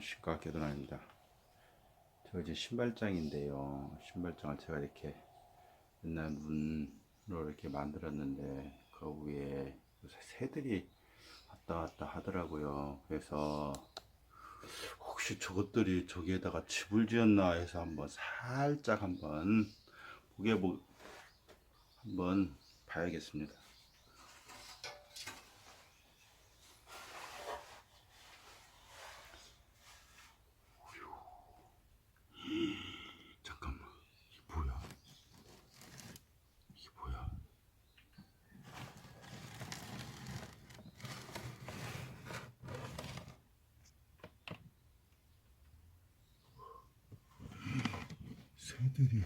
신과 깨달아닙니다. 저 이제 신발장인데요. 신발장을 제가 이렇게 옛날 문으로 이렇게 만들었는데 그 위에 새들이 왔다 갔다 하더라고요. 그래서 혹시 저것들이 저기에다가 집을 지었나 해서 한번 살짝 한번 보게 보 한번 봐야겠습니다. 잠깐만, 이게 뭐야? 이게 뭐야? 새들이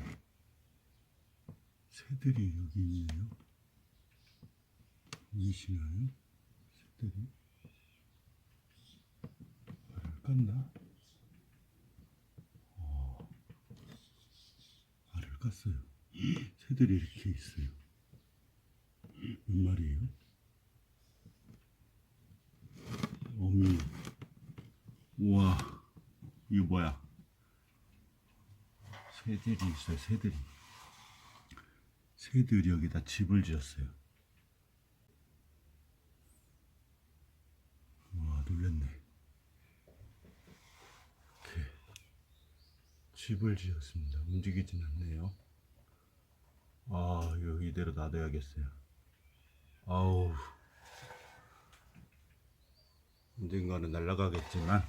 새들이 여기 있네요. 보이시나요? 새들이 알을 깠나? 어, 알을 깠어요. 새들이 이렇게 있어요. 몇 마리예요? 어미. 우와, 이거 뭐야? 새들이 있어요, 새들이. 새들이 여기다 집을 지었어요. 와, 놀랬네. 이렇게 집을 지었습니다. 움직이진 않네요. 아, 이거 이대로 놔둬야겠어요. 아우. 언젠가는 날아가겠지만,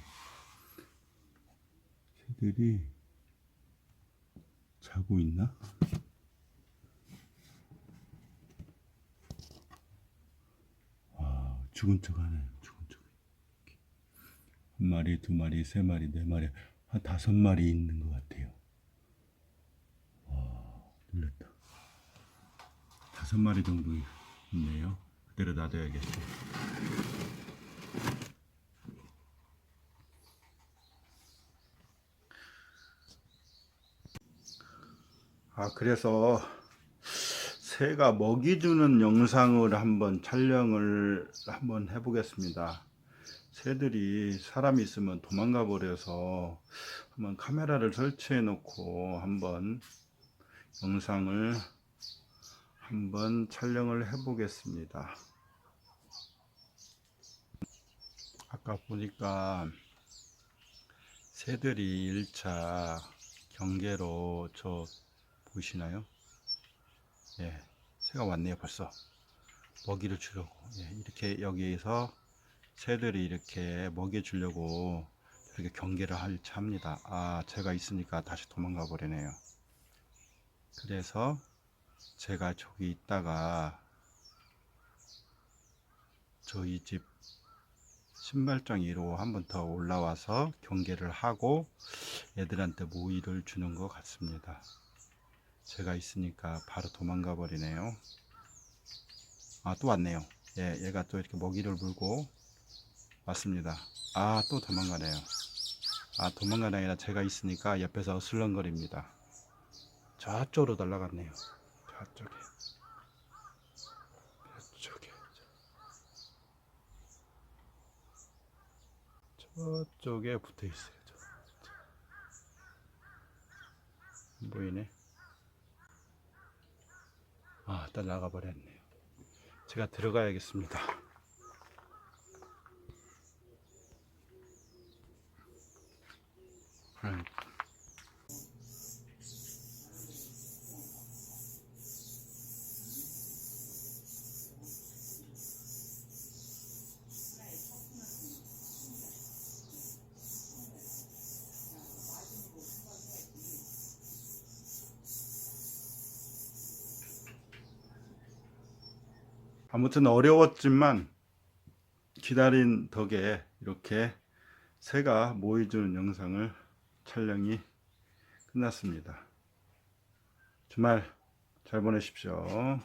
새들이 자고 있나? 아, 죽은 척 하네요. 죽은 척. 한 마리, 두 마리, 세 마리, 네 마리, 한 다섯 마리 있는 것 같아요. 와, 놀랬다. 다섯 마리 정도 있네요. 그대로 놔둬야겠어 아, 그래서 새가 먹이 주는 영상을 한번 촬영을 한번 해보겠습니다. 새들이 사람이 있으면 도망가 버려서 한번 카메라를 설치해 놓고 한번 영상을 한번 촬영을 해 보겠습니다. 아까 보니까 새들이 1차 경계로 저 보이시나요? 예, 새가 왔네요 벌써 먹이를 주려고 예, 이렇게 여기에서 새들이 이렇게 먹여 주려고 이렇게 경계를 할 합니다 아 제가 있으니까 다시 도망가 버리네요 그래서 제가 저기 있다가 저희 집 신발장 위로 한 번 더 올라와서 경계를 하고 애들한테 모이를 주는 것 같습니다. 제가 있으니까 바로 도망가 버리네요. 아, 또 왔네요. 예, 얘가 또 이렇게 먹이를 물고 왔습니다. 아, 또 도망가네요. 아, 도망가는 게 아니라 제가 있으니까 옆에서 슬렁거립니다. 저쪽으로 날아갔네요. 저쪽에. 저쪽에. 저쪽에 붙어 있어요. 저. 안 보이네. 아, 딱 나가 버렸네요. 제가 들어가야겠습니다. 아이, 아무튼 어려웠지만 기다린 덕에 이렇게 새가 모여주는 영상을 촬영이 끝났습니다. 주말 잘 보내십시오.